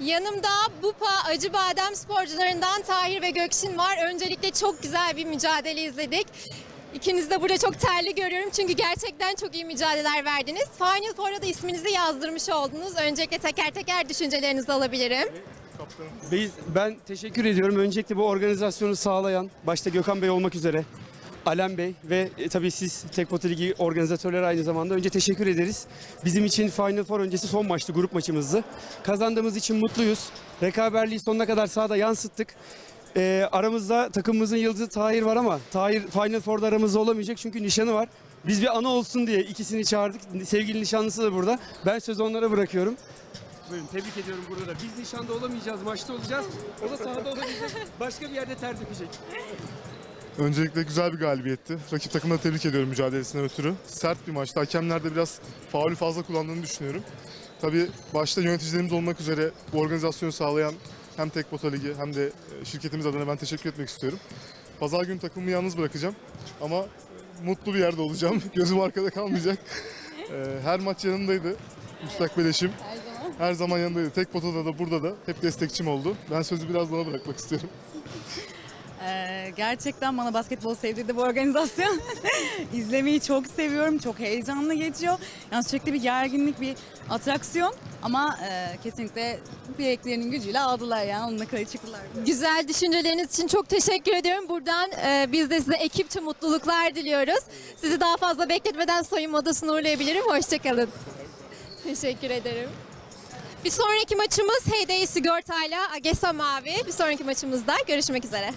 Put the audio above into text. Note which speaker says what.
Speaker 1: Yanımda Bupa Acıbadem sporcularından Tahir ve Gökşin var. Öncelikle çok güzel bir mücadele izledik. İkiniz de burada çok terli görüyorum çünkü gerçekten çok iyi mücadeleler verdiniz. Final Four'a da isminizi yazdırmış oldunuz. Öncelikle teker teker düşüncelerinizi alabilirim.
Speaker 2: Biz, ben teşekkür ediyorum. Öncelikle bu organizasyonu sağlayan, başta Gökhan Bey olmak üzere, Alem Bey ve e, tabii siz Tekpoti Ligi organizatörleri aynı zamanda önce teşekkür ederiz. Bizim için Final Four öncesi son maçtı, grup maçımızdı. Kazandığımız için mutluyuz. Rekaberliği sonuna kadar sahada yansıttık. Ee, aramızda takımımızın yıldızı Tahir var ama Tahir Final Four'da aramızda olamayacak çünkü nişanı var. Biz bir ana olsun diye ikisini çağırdık. Sevgili nişanlısı da burada. Ben sözü onlara bırakıyorum. Buyurun tebrik ediyorum burada da. Biz nişanda olamayacağız, maçta olacağız. O da sahada olamayacak. Başka bir yerde ter dökecek.
Speaker 3: Öncelikle güzel bir galibiyetti. Rakip takımını tebrik ediyorum mücadelesinden ötürü. Sert bir maçtı. Hakemler de biraz faulü fazla kullandığını düşünüyorum. Tabii başta yöneticilerimiz olmak üzere bu organizasyonu sağlayan hem Tekbota Ligi hem de e, şirketimiz adına ben teşekkür etmek istiyorum. Pazar günü takımımı yalnız bırakacağım ama mutlu bir yerde olacağım. Gözüm arkada kalmayacak. E, Her maç yanındaydı. Müstakbel eşim. Her zaman yanındaydı. Tek potada da burada da hep destekçim oldu. Ben sözü biraz bana bırakmak istiyorum.
Speaker 4: Ee, gerçekten bana basketbol sevdirdi bu organizasyon. İzlemeyi çok seviyorum. Çok heyecanlı geçiyor. Yani sürekli bir gerginlik, bir atraksiyon. Ama e, kesinlikle bileklerinin gücüyle aldılar yani. Onunla kadar çıktılar.
Speaker 1: Güzel düşünceleriniz için çok teşekkür ediyorum. Buradan e, biz de size ekipçe mutluluklar diliyoruz. Sizi daha fazla bekletmeden soyunma odasına uğurlayabilirim. Hoşçakalın. Teşekkür ederim. Bir sonraki maçımız Heyday Sigorta'yla Agesa Mavi. Bir sonraki maçımızda görüşmek üzere.